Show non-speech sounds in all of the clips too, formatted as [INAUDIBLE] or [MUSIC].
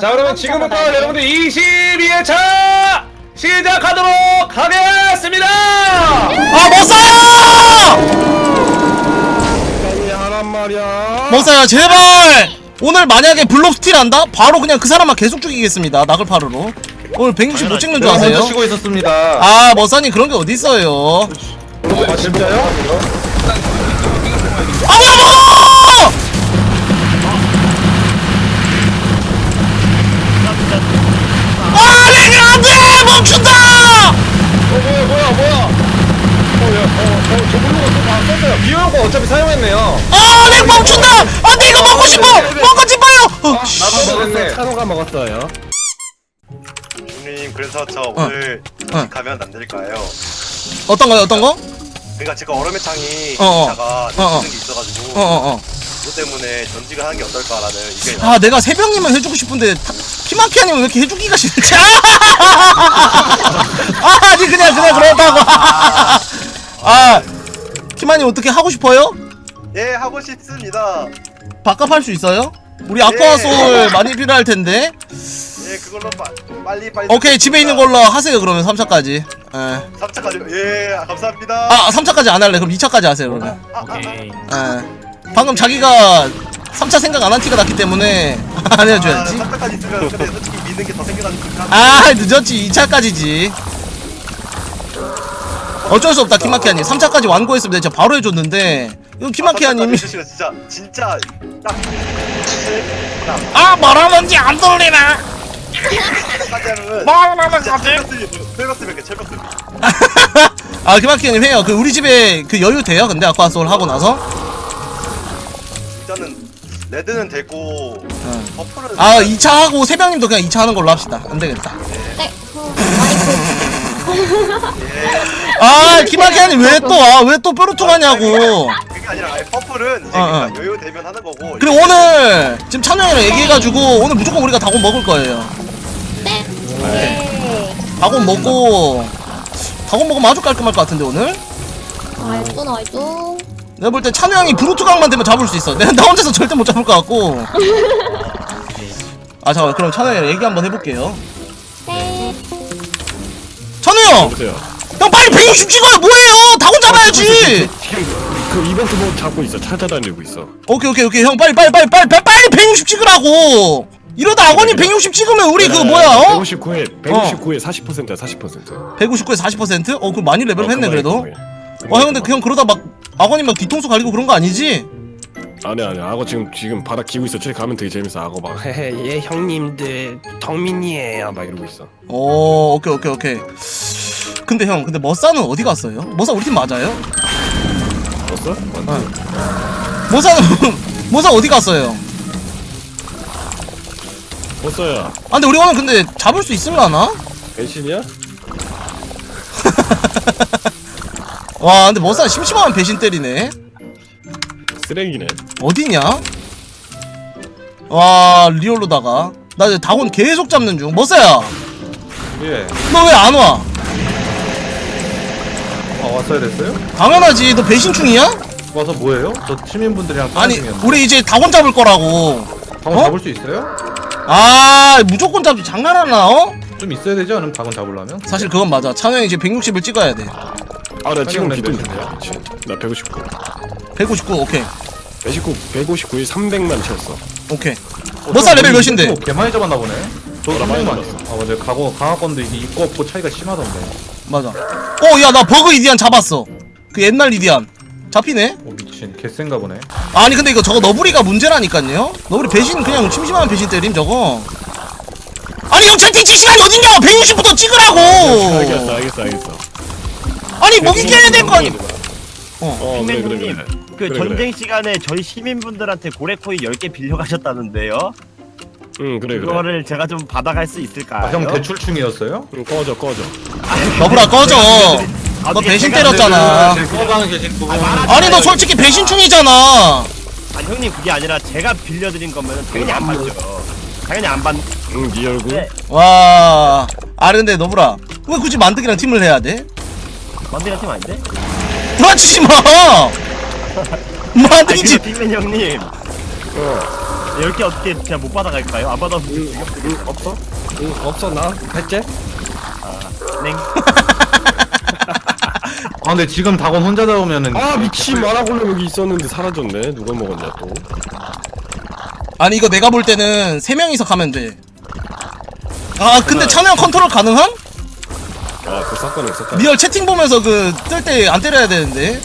자 그러면 지금부터 여러분들 22회차 시작하도록 하겠습니다. 아 못사요! 하란 말이야. 못사요 제발! 오늘 만약에 블록 스틸 한다? 바로 그냥 그 사람만 계속 죽이겠습니다 나글파르로 오늘 160 못 찍는 줄 아세요? 쉬고 있었습니다. 아 머사님 그런 게 어딨어요 아 진짜요? 아 뭐야 먹어! 안돼 멈춘다! 어 뭐야 뭐야 뭐야. 어야어저 블루가 또다 썼어요. 비오고 어차피 사용했네요. 아내 멈춘다! 안돼 이거 먹고 싶어! 먹고 싶어요! 어, 씨. 나도 먹었네. 찬호가 먹었어요. 형님 그래서 저 오늘 어. 가면 안 될까요? 어떤 거요 어떤 거? 그러니까 제가 얼음의 창이 어, 어. 자가 어, 어. 있는 게 있어가지고 어어어 그것 때문에 전직을 하는 게 어떨까라는 이게 아 내가 새벽이면 해주고 싶은데 타- 키마키아님은 왜 이렇게 해주기가 싫지? 아 [LAUGHS] 아니 그냥 그냥 그렇다고 아 키마님 어떻게 하고 싶어요? 예 하고 싶습니다. 바깥 할수 있어요? 우리 아쿠아솔 많이 필요할 텐데 예 그걸로 빠, 빨리 빨리. 오케이 집에 있는 걸로 하세요 그러면 3차까지 예. 3차까지. 예 감사합니다. 아 3차까지 안 할래. 그럼 2차까지 하세요 그러면. 아, 아, 아. 오케이. 예. 방금 자기가 3차 생각 안 한 티가 났기 때문에 [LAUGHS] 안 해줘야지. 3차까지 있으면 근데 솔직히 믿는 게 더 생겨가지고 아 늦었지. 2차까지지. 어쩔 수 없다 키마키아님. 3차까지 완고했으면 내가 진짜 바로 해줬는데. 이거 키마키아님이 진짜 진짜 딱. 아 뭐라는지 안 들리나 3차까지 하면은 뭐라는 진짜 거지 철벽스럽게 철벽스럽게 아 키마키아님 해요. 그 우리 집에 그 여유 돼요? 근데 아쿠아솔 하고 나서? 일단은 레드는 되고 응. 버프는 아 2차 하고 새벽님도 그냥 2차 하는 걸로 합시다. 안 되겠다. 네. 그 [LAUGHS] 마이크. 아 키마키아님 왜 또 아 왜 또 뾰루퉁 하냐고. 그게 아니라 아예 퍼플은 이제 어, 그러니까 어. 여유 되면 하는 거고 그리고 오늘 지금 찬우 형이랑 얘기해가지고 오늘 무조건 우리가 다곤 먹을 거예요 네. 네. 다곤 먹고 다곤 먹으면 아주 깔끔할 것 같은데 오늘 나이도 나이도. 내가 볼 때 찬우 형이 브루트 강만 되면 잡을 수 있어 내가 나 혼자서 절대 못 잡을 것 같고 아 잠깐 그럼 찬우 형이랑 얘기 한번 해볼게요 네. 찬우 형! 보세요. 형 빨리 160 찍어요 뭐해요 다곤 잡아야지 지금 그 이벤트 뭐 잡고 있어. 찾아다니고 있어. 오케이 오케이 오케이 형 빨리 빨리 빨리 빨리 빨리 160 찍으라고 이러다 아버님 160 찍으면 우리 그 뭐야 어? 159에 159에 40%야 40%. 159에 40%? 어 그럼 많이 레벨 어, 했네 그래도. 와형 근데 그형 그러다 막 아버님 막 뒤통수 갈리고 그런 거 아니지? 아니 아니 악어 지금 지금 바닥 기고 있어. 저기 가면 되게 재밌어. 악어 막 헤헤 예 형님들 덕민이에요 막 이러고 있어. 오 오케이 오케이 오케이 근데 형 근데 머싸는 어디 갔어요? 머싸 우리 팀 맞아요? 봤어? 완전. 머싸는 [LAUGHS] 머싸 어디 갔어요? 봤어요. 아 근데 우리 오늘 근데 잡을 수 있을라나? 배신이야? [LAUGHS] 와 근데 머싸 심심하면 배신 때리네 쓰레기네. 어디냐? 와 리얼로다가 나 이제 다곤 계속 잡는 중 머싸야 예. 너 왜 안 와? 아 왔어야 됐어요? 당연하지 너 배신충이야? 와서 뭐예요? 저 시민분들이랑 싸우는 아니 중이었는데. 우리 이제 다곤 잡을 거라고 다곤 어? 잡을 수 있어요? 아 무조건 잡지 장난하나 어? 좀 있어야 되지 않으면 다곤 잡으려면? 사실 그건 맞아 찬우 형이 이제 160을 찍어야 돼 아 나 지금 기둥 몇이야? 미치. 나 159. 159 오케이 159 159에 300만 채웠어. 오케이 머싸 레벨 몇인데? 개 많이 잡았나 보네. 저 나 많이 300만. 잡았어. 아 맞아. 강호 강화권도 이게 입고 없고 차이가 심하던데. 맞아 어야 나 버그 이디안 잡았어 그 옛날 이디안 잡히네? 오 미 친 개센가 보네. 아니 근데 이거 저거 너브리가 문제라니까요 너브리 배신 그냥 심심한 배신 때림 저거 아니 형 채팅 칠 시간이 어딨냐고 160부터 찍으라고 알겠어 알겠어 알겠어. 아니 먹이 깨야 될 거 아니 어 그래 그래 그래. 그 그래, 전쟁 그래. 시간에 저희 시민분들한테 고래코인 10개 빌려가셨다는데요. 응 그래 그래. 그거를 제가 좀 받아갈 수 있을까요? 아 형 대출충이었어요? 응, 꺼져 꺼져. 너브라 꺼져 너 어떻게 배신 때렸잖아 계신 분. 아니 너 솔직히 배신충이잖아 아니 형님 그게 아니라 제가 빌려드린 거면 당연히 안 받죠. 당연히 안 받. 응 네 얼굴. 네. 와 아니 근데 너브라 왜 굳이 만드기랑 팀을 해야 돼? 만드가 팀 아닌데? 도와치지 마 [LAUGHS] 아니 만드기 지그 빅맨 형님. 어. 10개 어떻게 그냥 못 받아갈까요? 안 받아서 응, 응, 없어? 응, 없어 나 했지? 냉 [LAUGHS] 아 근데 지금 다곤 혼자 나오면은 아 미친 마라골렘 여기 있었는데 사라졌네 누가 먹었냐 또 아니 이거 내가 볼 때는 세 명이서 가면 돼. 아 근데 찬영 컨트롤 가능함? 아그 싹가능 싹가능 리얼 채팅 보면서 그 뜰 때 안 때려야 되는데.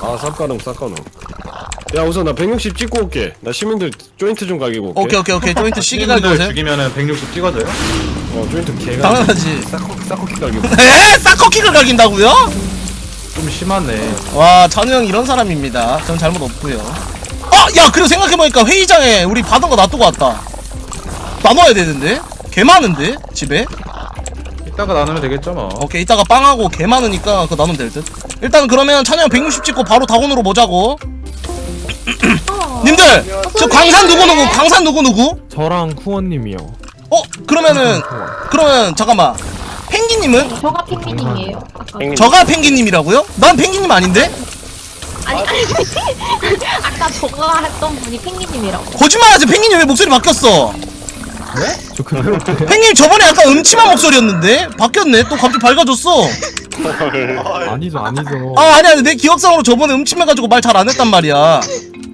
아 싹가능 싹가능 야 우선 나 160 찍고 올게 나 시민들 조인트 좀 가기고 올게 오케이 오케이 오케이 조인트 시기 갈고 시민들 오세요. 죽이면은 160 찍어줘요? 어 조인트 개가 당연하지. 싹코 싹코키 갈기고 에? 사커킥을 갈긴다고요? 좀 심하네 와 찬우 형 이런 사람입니다. 전 잘못 없고요. 어, 야 그리고 생각해보니까 회의장에 우리 받은 거 놔두고 왔다. 나눠야 되는데? 개 많은데 집에? 이따가 나누면 되겠죠 뭐 오케이 이따가 빵하고 개 많으니까 그거 나누면 될 듯. 일단 그러면 찬우 형 160 찍고 바로 다곤으로 보자고. 님들 저 광산 누구 누구? 광산 누구 누구? 저랑 쿠원님이요. 어 그러면은 그러면 잠깐만. 펭귄님은 저가 펭귄님이에요. 아까. 저가 펭귄님이라고요? 난 펭귄님 아닌데? 아니 아니 [LAUGHS] 아까 저가 했던 분이 펭귄님이라고. 거짓말하지 펭귄님 왜 목소리 바뀌었어? 저 그대로 펭귄 저번에 약간 음침한 목소리였는데 바뀌었네 또 갑자기 밝아졌어 아니죠 아니죠. 아 아니 아니 내 기억상으로 저번에 음침해가지고 말 잘 안 했단 말이야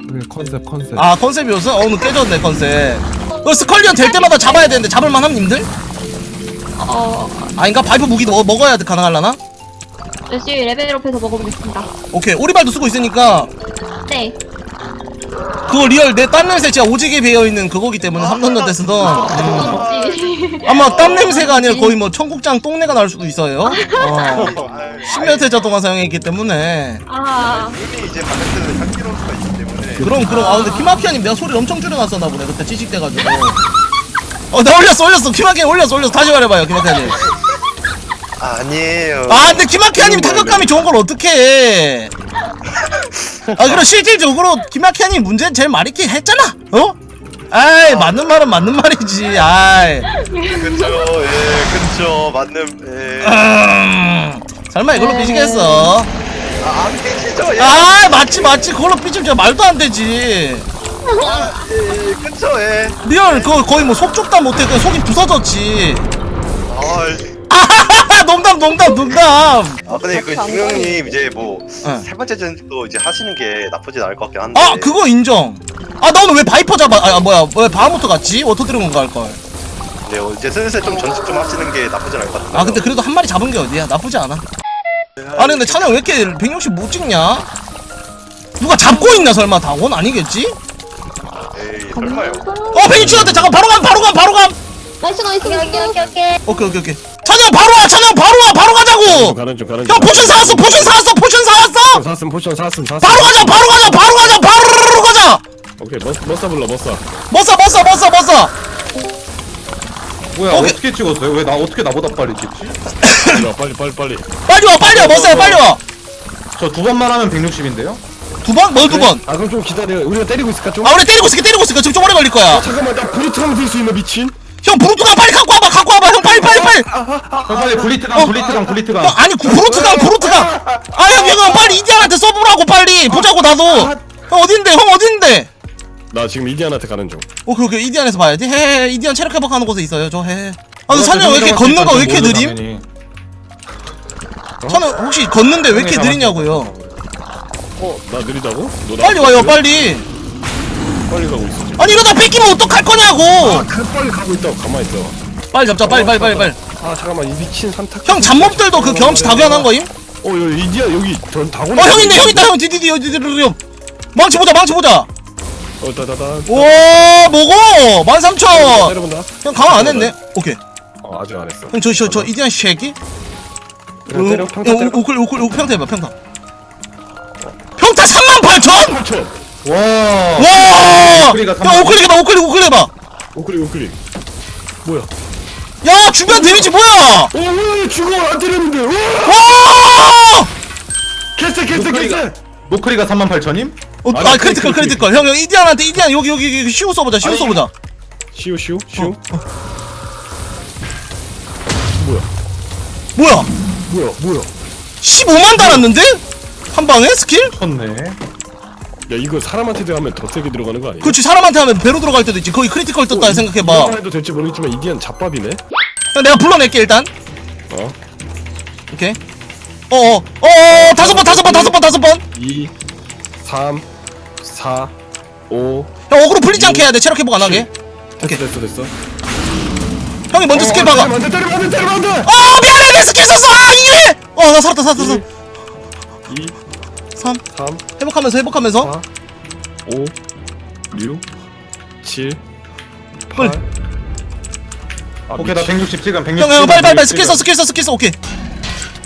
그 컨셉 컨셉. 아 컨셉이었어? 어 오늘 깨졌네 컨셉 어 스컬리언 될 때마다 잡아야 되는데 잡을만함 님들? 어 아닌가? 바이브 무기 먹, 먹어야 돼 가능할라나? 열심히 레벨업해서 먹어보겠습니다. 오케이 오리발도 쓰고 있으니까 네. 그거 리얼 내 땀 냄새 진짜 오지게 배어있는 그거기 때문에 3년 때 쓰던 그렇지. 아마 땀 냄새가 아니라 거의 뭐 청국장 똥내가 날 수도 있어요 어. 아유, 10몇 회자 동안 사용했기 때문에 아 이미 이제 바네트는 향기로울 수가 있기 때문에 그럼 그럼 아 근데 키마키아님 내가 소리를 엄청 줄여놨었나 보네 그때 찌직대가지고 어나 올렸어 올렸어. 키마키아님 올렸어 올렸어. 다시 말해봐요 키마키아님. 아, 아니에요. 아 근데 키마키아님 타격감이 좋은 걸 어떡해. 아 그럼 실질적으로 키마키아님 문제는 제일 많이 있긴 했잖아 어? 아이 맞는 말은 맞는 말이지 아이. 그쵸 예 그쵸. 맞는 예. 음, 설마 이걸로 삐지겠어? 아, 안 깨지죠 예. 아 맞지 맞지. 그걸로 삐지면 진짜 말도 안 되지 예, 그쵸 예. 리얼 그거 거의 뭐 속좁다 못해. 그냥 속이 부서졌지. 아, 아 [LAUGHS] 농담 농담 농담. 아 근데 그 중형님 이제 뭐 어. 세 번째 전도 이제 하시는 게 나쁘진 않을 것 같긴 한데. 아 그거 인정. 아 너는 왜 바이퍼 잡아 아 뭐야 왜 바하모트 갔지? 워터 드래곤가 할걸. 네, 어, 이제 슬슬 좀 전직 좀 하시는 게 나쁘진 않을 것 같아요. 아 근데 그래도 한 마리 잡은 게 어디야? 나쁘지 않아. 아니 근데 찬영 왜 이렇게 160 못 찍냐? 누가 잡고 있나 설마? 다원 아니겠지 어160 찍었대 잠깐 바로 감 바로 감 바로 감. 나이스 나이스 오케이 오케이 오케이. 오케이. 오케이 오케이 찬영 바로 와 찬영 바로 와 바로 가자고. 가는 중 가는 중 형 포션 사왔어 포션 사왔어 포션 사왔어. 사슴 포션 사슴 사슴 바로 가자 바로 가자 바로 가자 바로 가자. 오케이 뭐, 머싸 불러 머싸 머싸 머싸 머싸 머싸 뭐야 오케이. 어떻게 찍었어요? 왜 나 어떻게 나보다 빨리 찍지? 빨리 와 빨리 빨리 빨리. 빨리 와 빨리 와 머싸야 빨리 저두 번만 하면 160인데요? 와두 번? 뭘 두 번? 아 그럼 좀 기다려 우리가 때리고 있을까? 좀? 아 우리 때리고 있을게 때리고 있을게. 지금 좀 오래 걸릴 거야. 잠깐만 나 브루트랑 들수 있나 미친? 형 브루트강 빨리 갖고 와봐 갖고 와봐 형 빨리 빨리 빨리. 형 빨리 블리트강 블리트강 블리트강. 형 아니 구- 브루트강 브루트강. 아형 형 빨리 이디안한테 써보라고 빨리. 보자고 나도. 형 어딘데? 형 어딘데? 나 지금 이디안한테 가는 중. 오케이 오케이. 이디안에서 봐야지. 헤헤 이디안 체력 회복하는 곳에 있어요 저헤 아 근데 찬영 왜 이렇게 걷는 거 왜 이렇게 느림? 찬영 혹시 걷는데 왜 이렇게 느리냐고요 어? 나 느리다고? 너 나- 빨리 와요 빨리. 빨리 가고 있어 지금. 아니 이러다 뺏기면 어떡할 거냐고! 그 빨리 가고 있다 가만히 있어. 빨리 잡자 빨리 빨리 빨리 빨리. 아 잠깐만 이 미친 삼탁 형 잡몹들도 그 경험치 다 교환한 거임? 어 여기 이디안 여기 저 다곤 어형 있네 형 있다 형. 디디디 여기 디디디 형. 망치 보자 망치 보자. 어 따다다. 오 뭐고? 13,000 때려본다. 형 강화 안 했네. 오케이. 어 아직 안 했어. 형 저 저저 이디안 쉐기? 그냥 때려 평타 때려. 오클 오클 오클 평타 해봐 평타 평타 38,000? 8초 와. 와! 오클리가 형 오클릭 해봐 오클릭 오클릭 해봐. 우클릭 우클릭 뭐야? 야 주변 데미지 뭐야? 오 어, 죽어. 안 때렸는데. 오 와! 개쎄 개쎄 개쎄 노크리가 38,000임? 어, 아니, 아 크리티컬 크리티컬. 형형 이디안한테 이디안 여기 여기 여기 쉬우 써보자 쉬우 아니, 써보자. 시우 시우 시우. 뭐야? 뭐야? 뭐야 15만 달았는데? 한 방에? 스킬? 쳤네. 야 이거 사람한테 하면 더 세게 들어가는 거 아니야? 그렇지 사람한테 하면 배로 들어갈 때도 있지. 거의 크리티컬 떴다 생각해봐. 이거만 해도 될지 모르겠지만 이디안 잡밥이네. 형, 내가 불러낼게 일단. 어? 오케이. 어어 어어 다섯 번 다섯 번 다섯 번 다섯 번형 2 3 4 5 어그로 풀리지 않게 해야 돼. 체력 회복 안 하게. 됐어 됐어 됐어. 형이 먼저 스킬 박아. 안돼 때리면 안돼 때리면 안돼. 어 미안해 내 스킬 썼어! 아 2회 어나 살았다 살았다 살았다. 2 3 3 회복하면서 회복하면서. 4 5 6 7 빨리. 8 아, 오케이 나 160 지금 160 형 형 빨리 빨리 빨리. 스킬 써 스킬 써 스킬 써 오케이.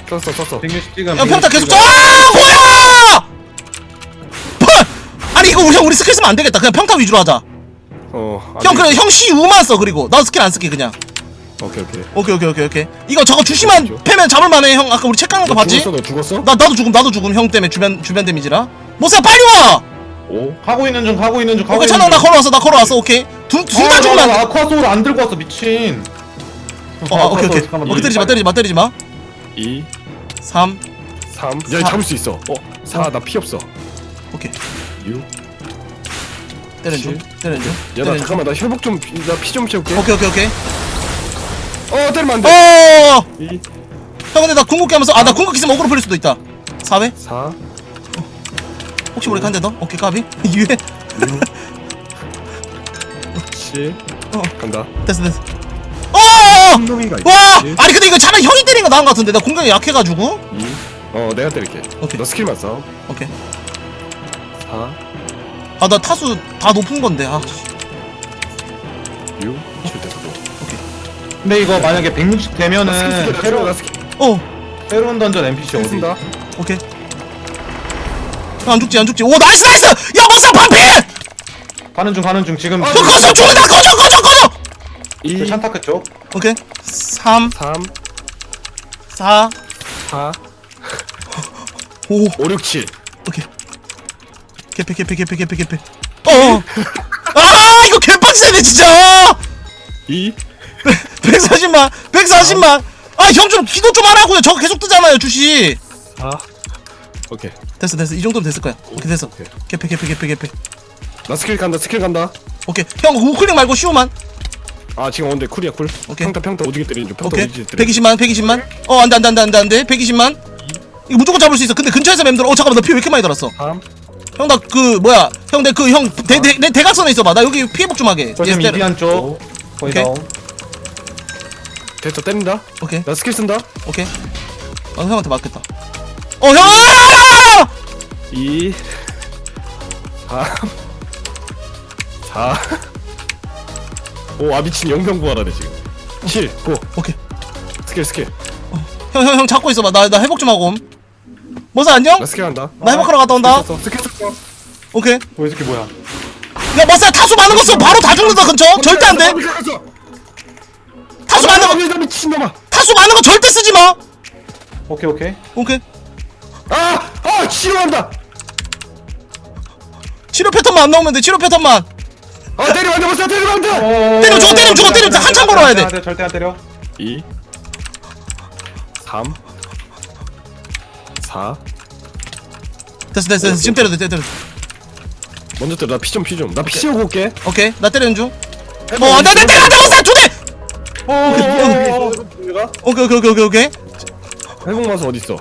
썼어 썼어. 160 지금 형 평타 계속 160줘 아, 뭐야! 펄! 아니 이거 우리 형 우리 스킬 쓰면 안 되겠다. 그냥 평타 위주로 하자. 어형 그래 형 시우만 써 그리고. 나 스킬 안 쓸게 그냥 오케이 오케이. 오케이 오케이 오케이 오케이. 이거 저거 주시만 패면 잡을만해 형. 아까 우리 책 가는 거너 봤지? 죽었어 너 죽었어? 나 나도 죽음 나도 죽음. 형 때문에 주변 주변 데미지라. 모사 빨리 와! 5 가고 있는 중 가고 있는 중 가고 오케이 있는 찬호 나 중. 걸어왔어 나 걸어왔어. 오케이. 둘다 죽으면 안 돼. 아쿠아 소울 안 들고 왔어 미친. 어, 아, 오케이 오케이. 잠깐만, 오케이 때리지 마 때리지 마 때리지 마. 2 3 3 사- 야 잡을 수 있어. 어? 4 나 피 없어. 오케이. 6 때려 줘 때려 줘 야 나 때려 줘. 잠깐만 나 회복 좀나 피 좀 채울게. 오케이 오케이 오케이 어 때리면 안돼. 어형 2 근데 나 궁극기 하면서 아 나 궁극기 쓰면 어그로 풀릴 수도 있다. 4회? 4 혹시 모르게 한대 더? 오케이 까비. [LAUGHS] 2회 7 어. 간다. 됐어 됐어. 어어어 놈인가 와! 아니 근데 이거 차라리 형이 때린 거 나은 거 같은데. 나 공격이 약해가지고. 2어 내가 때릴게. 오케이. 너 스킬만 써 오케이. 4아나 타수 다 높은 건데. 아6 7 됐어 근데 이거 만약에 160 되면은 스킬 어 새로운 던전 NPC 어디 쓴다. 오케이. 안 죽지 안 죽지. 오 나이스 나이스! 야 머싸 반피! 가는 중 가는 중. 지금 너 꺼져 죽는다 꺼져 꺼져 꺼져 그2 샨타크 쪽. 오케이. 3 3 4 4 5 5 6 7 오케이. 개패 개패 개패 개패 개패. 어어 아 이거 개빡 세네 진짜. 2 140만 140만. 아 형 좀 기도 좀 하라고요. 저거 계속 뜨잖아요 주시. 4 오케이. 됐어 됐어. 이 정도면 됐을 거야. 오케이 됐어. 오케이. 개패 개패 개패 개패. 나 스킬 간다 스킬 간다. 오케이. 형 우클릭 말고 쉬우만. 아 지금 온데 쿨이야 쿨. 오케이. 평타 평타 오지게 때리는 중. 평타 오케이. 오지게 때리는 120만 120만. 어 안돼 안돼 안돼 안돼 안돼. 120만. 이거 무조건 잡을 수 있어. 근데 근처에서 맴들어. 어 잠깐만. 나 피 왜 이렇게 많이 들었어? 3형나 그 뭐야. 형 내 그 형 내 대각선에 있어봐. 나 여기 피해복 좀 하게. 저 지금 예스, 때려. 이디안 쪽. 거의 오케이. 다운 됐어 때린다. 오케이. 나 스킬 쓴다. 오케이. 아 형한테 맞겠다. 어 형! 아! 2 3 4 5아 미친 영병 부활하네 지금. 7 9 오케이. 스킬 스킬. 형 형 형 잡고 있어봐. 나 나 회복 좀 하고 옴. 머사 안녕? 나 스킬 한다. 나 회복하러 갔다 온다. 스킬 썼어 스킬 썼어 오케이. 뭐 이렇게 뭐야? 야 머사 타수 많은 거 써 바로 다 죽는다 근처? 절대 안돼 타수 많은 거거 미친놈아. 타수 많은 거 절대 쓰지 마! 오케이 오케이. 오케이. 아 아 치료한다. 치료 패턴만 안 나오면 돼 치료 패턴만. 아 때리면 안 돼 벌써 때리면 안 돼. 때려, 죽어, 때려, 죽어, 때려. 한참 걸어야 돼. 안 절대 안 때려. 2 3 4 됐어 됐어 됐어. 지금 때려 때려 때려 먼저 때려. 나 피 좀 피 좀. 나 피 채우고 올게. 오케이. 나 때리는 중뭐 안돼 안돼 내가 잡았어 두대 오케이 오케이 오케이 오케이 오케이. 회복 마스 어딨어?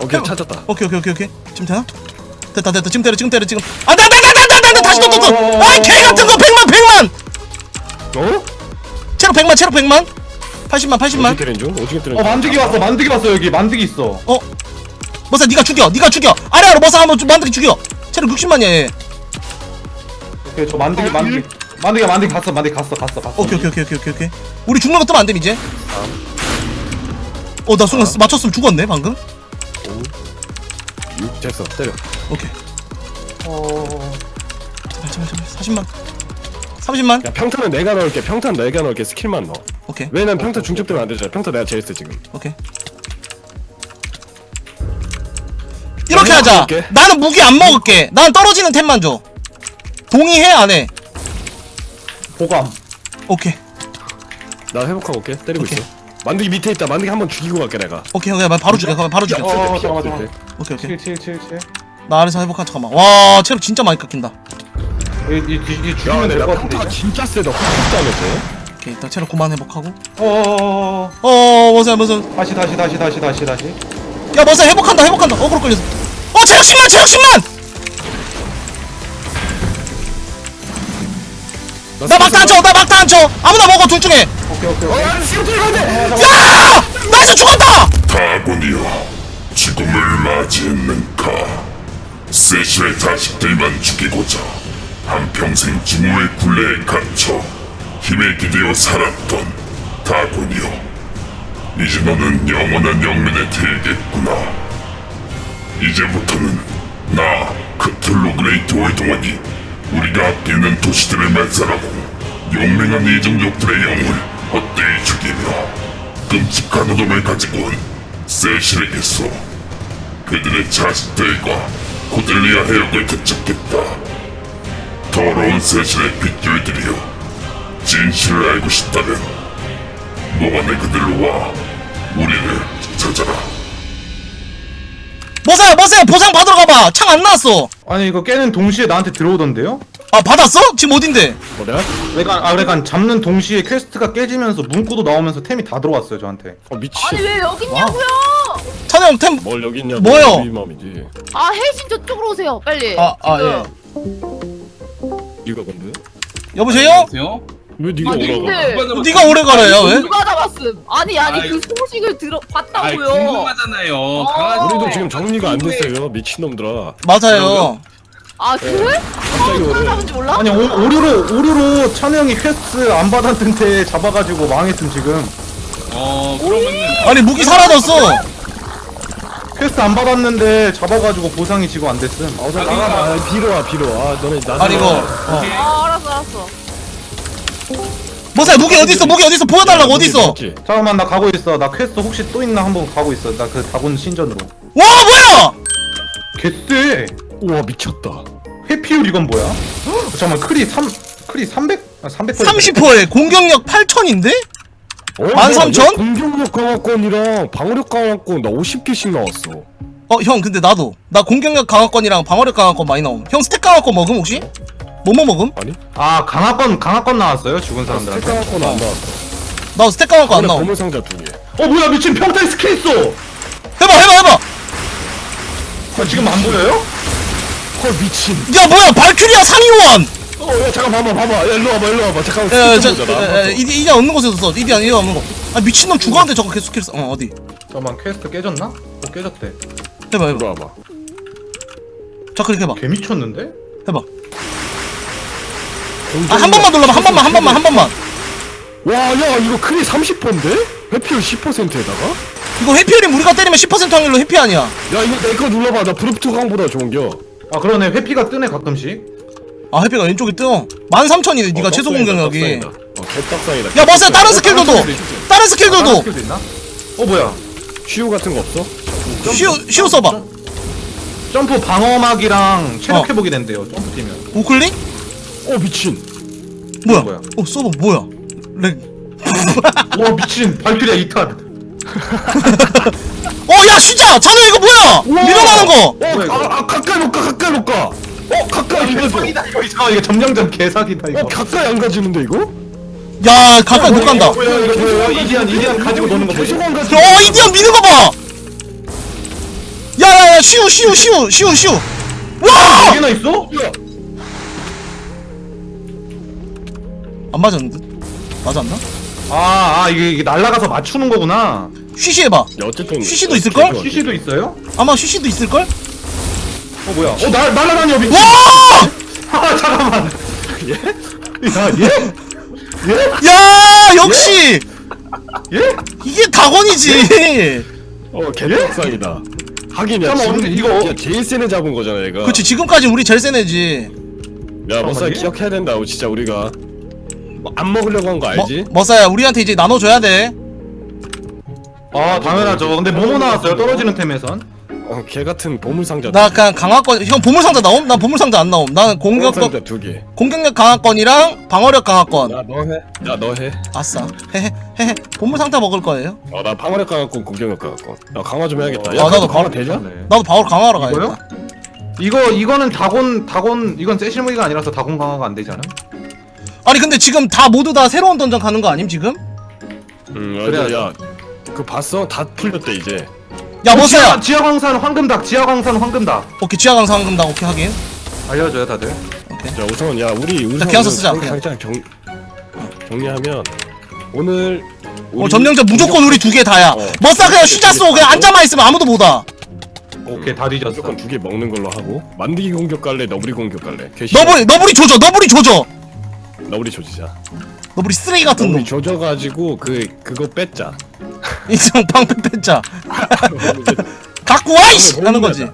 오케이 찾았다. 오케이 오케이 오케이 오케이. 지금 되나? 됐다 됐다. 지금 때려 지금 때려 지금. 안돼 안돼 안돼 안돼 안돼 다시 또또또. 아이 개 같은 거 100만 100만! 어? 체력 100만 체력 100만. 80만 80만. 오지게 때리는 중? 오지게 때리는 어중 만드기 왔어 만드기 왔어 여기. 만드기 있어. 어? 머사 니가 죽여 니가 죽여. 아래로 머사 한번 좀 만들기 죽여. 체력 60만이야 얘. 오케이 저 만드기 만드기 만드기 만드기 갔어 만드기 갔어 갔어 갔어. 오케이 오케이 오케이 오케이 오케이 오케이. 우리 죽는 거 뜨면 안됨 이제. 어나 순간 맞췄으면 죽었네 방금. 6 됐어 때려. 오케이. 어... 제발 제발 제발 40만. 30만. 야 평타는 내가 넣을게. 평타는 내가 넣을게. 스킬만 넣어. 오케이. 왜냐면 평타 중첩되면 안 되잖아. 평타 내가 제일 세 지금. 오케이. 이렇게 하자. 먹을게. 나는 무기 안 먹을게. 난 떨어지는 템만 줘. 동의해 안해 보감. 오케이. 나 회복하고 올게. 때리고 오케이. 있어. 만드기 밑에 있다. 만드기 한번 죽이고 갈게 내가. 오케이 오케이. 바로 죽여. 그러면 바로 죽여. 어 잠깐만 잠깐만. 오케이 오케이. 7 7 7 7나 아래서 회복한 잠깐만. 와 체력 진짜 많이 깎인다. 이, 이, 이야 죽이면 근데 될나것 같은데 평타가. 진짜 세다 훅 짜면서 오케이 일단 체력 그만 회복하고. 어어어어 어. 머사야 머사 다시 다시 다시 다시 다시 다시. 야 머사 회복한다 회복한다. 어그로 걸려서. 어 체력 10만 체력 10만 나 막타 안 쳐 나 막타 안 쳐 아무나 먹어 둘 중에. 오케이 오케이 오케이. 야! 지금 야 나이스 죽었다! 죽음을 맞이했는가? 세실의 자식들만 죽이고자 한평생 증오의 굴레에 갇혀 힘에 기대어 살았던 다곤이여. 이제 너는 영원한 영면에 들겠구나. 이제부터는 나 크틀로 그레이트워의 동안이 우리가 아끼는 도시들을 말살하고 용맹한 이정족들의 영을 헛되이 죽이며 끔찍한 어둠을 가지고 온 세실에게서 그들의 자식들과 고델리아 해역을 되찾겠다. 더러운 세실의 핏줄들이여 진실을 알고 싶다면 너만의 그들로 와 우리를 찾아라. 머사야 머사야 보상 받으러 가봐 창 안 나왔어 아니 이거 깨는 동시에 나한테 들어오던데요? 아 받았어? 지금 어딘데? 뭐야? 그러니까 아 그러니까 잡는 동시에 퀘스트가 깨지면서 문구도 나오면서 템이 다 들어왔어요 저한테 어 미친 아니 왜 여기 있냐고요? 찬우 형템 뭘 여기 있냐 뭐요? 맘이지 아 헬신 저쪽으로 오세요 빨리. 아, 아, 지금. 네가 근데 여보세요? 왜 네가 아니 오라가 근데 네가 오래 가래요 왜? 누가 잡았음? 아니 아니 아이, 그 소식을 들어 아이 봤다고요. 궁금하잖아요. 어. 강아지 우리도 지금 정리가 안 됐어요 미친놈들아 맞아요 아 그래? 갑자기 누가 오래 잡은지 몰라? 아니 오, 오류로 오류로 찬우 형이 퀘스트 안 받았는데 잡아가지고 망했음 지금 어 그러면은 아니 무기 사라졌어 퀘스트 안 받았는데 잡아가지고 보상이 지금 안 됐음 아, 아, 아, 아 비로 와 비로 와 너네 나 아니 이거 어. 아 알았어 알았어. 머사야 무기 어딨어 무기 어딨어 보여달라고 어딨어 잠깐만 나 가고 있어 나 퀘스트 혹시 또 있나 한번 가고 있어 나 그 다본 신전으로 와 뭐야 개쎄 우와 미쳤다 회피율 이건 뭐야? 헉, [GASPS] 잠깐만 크리 3 크리 300? 아 300. 30%에 공격력 8000인데? 어, 13,000? 공격력 강화권이랑 방어력 강화권 나 50개씩 나왔어 어 형 근데 나도 나 공격력 강화권이랑 방어력 강화권 많이 나옴 형 스택 강화권 먹음 혹시? 뭐뭐 먹음? 아니? 아 강화권 강화권 나왔어요 죽은 스택 사람들한테. 강화권 안 나왔어 나도 스택 강화권 안 그래, 나옴 보물 상자 두 개 어 뭐야 미친 평타에 스킬 있어. 해봐 해봐 해봐 아, 지금 안 보여요? 헐 미친 야 뭐야 발큐리아 상위원 어 야 잠깐 봐봐 봐봐 야 일로 와봐 일로 와봐 잠깐 야, 저, 나 에, 이디 이디 없는 곳에서 써. 이디 이디 없는 곳. 아 미친놈 죽었는데 저거 계속 킬 써. 어 어디? 잠깐만 퀘스트 깨졌나? 어 깨졌대. 해봐 해봐. 일로 와봐 자 그렇게 해봐. 개 미쳤는데? 해봐. 아 한 번만 눌러봐. 한 번만 한 번만 한 번만. 와 야 이거 크리 30%인데? 회피율 10%에다가? 이거 회피율이 우리가 때리면 10% 확률로 회피 아니야. 야 이거 내 거 눌러봐 나 브루프트 강보다 좋은겨 아 그러네 회피가 뜨네 가끔씩. 아 회피가 왼쪽에 뜨어. 13,000이네. 네가 어, 최소 공격력이. 어 개떡상이다 야 머스야 다른 스킬도 도. 다른 스킬도 다른 도. 스킬도 있나? 어 뭐야? 쉬우 같은 거 없어? 쉬우 쉬우 써봐. 점프 방어막이랑 체력 어. 회복이 된대요. 점프 뛰면. 우클릭? 어 미친 뭐야? 뭐야? 어 서버 뭐야? 렉. 와 미친 발키리아 2탄. 어 야 진짜 찬우 이거 뭐야? 밀어가는 거. 뭐야, 어? 아, 아 가까이 못 가 가까이 못 가 어 가까이 이거 이거 사기다 이거 잠깐 이거 점령전 개사기다 이거. 어 가까이 안 가지는데 이거? 야 가까이 못 간다. 뭐야 이거 뭐야 이디안 이디안 가지고 노는 거 뭐지? 계속 안 가지 어 이디언 미는 거 봐. 야야야 쉬우 쉬우 쉬우 쉬우 쉬우. 와! 네 개나 있어? 안 맞았는데? 맞았나? 아, 아 이게, 이게 날아가서 맞추는 거구나. 쉬쉬 해봐. 야 어쨌든 쉬쉬도 있을걸? CC도 있어요? 아마 쉬쉬도 있을걸? 어 뭐야? 어 날, 날아다녀 미친. 와! [LAUGHS] 아 잠깐만. 예? 야 예? 야 역시 예? 이게 다곤이지. 어 개떡상이다 하긴 야 잠깐만, 지금 근데 이거- 야 제일 센애 잡은 거잖아 얘가 그렇지 지금까지 우리 제일 센 애지. 야 머싸 잠깐만요. 기억해야 된다 어, 진짜 우리가 뭐 안 먹으려고 한 거 알지? 머, 머싸야 우리한테 이제 나눠줘야 돼. 아 당연하죠. 근데 뭐뭐 나왔어요? 떨어지는 템에선. 어 개 같은 보물상자 나 그냥 강화권 형 보물상자 나옴? 난 보물상자 안 나옴. 나는 공격력 보물상자 두 개 공격력 강화권이랑 방어력 강화권. 야 너 해. 야 아싸. 헤헤 헤헤 보물상자 먹을 거예요. 너 해. 어나 방어력 강화권 공격력 강화권 야 강화 좀 해야겠다 어, 야 나도 나도 강화 되냐? 네. 나도 방어력 강화하러? 가야겠다. 이거 이거는 다곤 다곤 이건 세실 무기가 아니라서 다곤 강화가 안 되지 않아? 아니 근데 지금 다 모두 다 새로운 던전 가는 거 아님 지금? 음 그래야죠. 맞아 야 그거 봤어? 다 풀렸대 이제. 야 지하, 머싸야? 지하 광산 황금닭 지하 광산 황금닭. 오케이 지하강사 황금 당 오케이 하긴 알려줘요 다들. 자 우선 야 우리 우선 기한서 쓰자, 그냥. 살짝 정 정리하면 오늘 어 우리 점령전 무조건 우리 두 개 다야. 어. 머싸 그냥 슈자 쏘 그냥 앉아만 있으면 아무도 못와. 오케이 다 뒤졌어. 무조건 두 개 먹는 걸로 하고. 만들기 공격 갈래? 너구리 공격 갈래? 개시 너브리 너브리 조져 너브리 조져 너구리 조지자. 너브리 쓰레기 같은 너구리 놈. 조져가지고 그 그거 뺐자. 인성 방패 뺐자. [LAUGHS] 갖고 와이씨! 하는 거지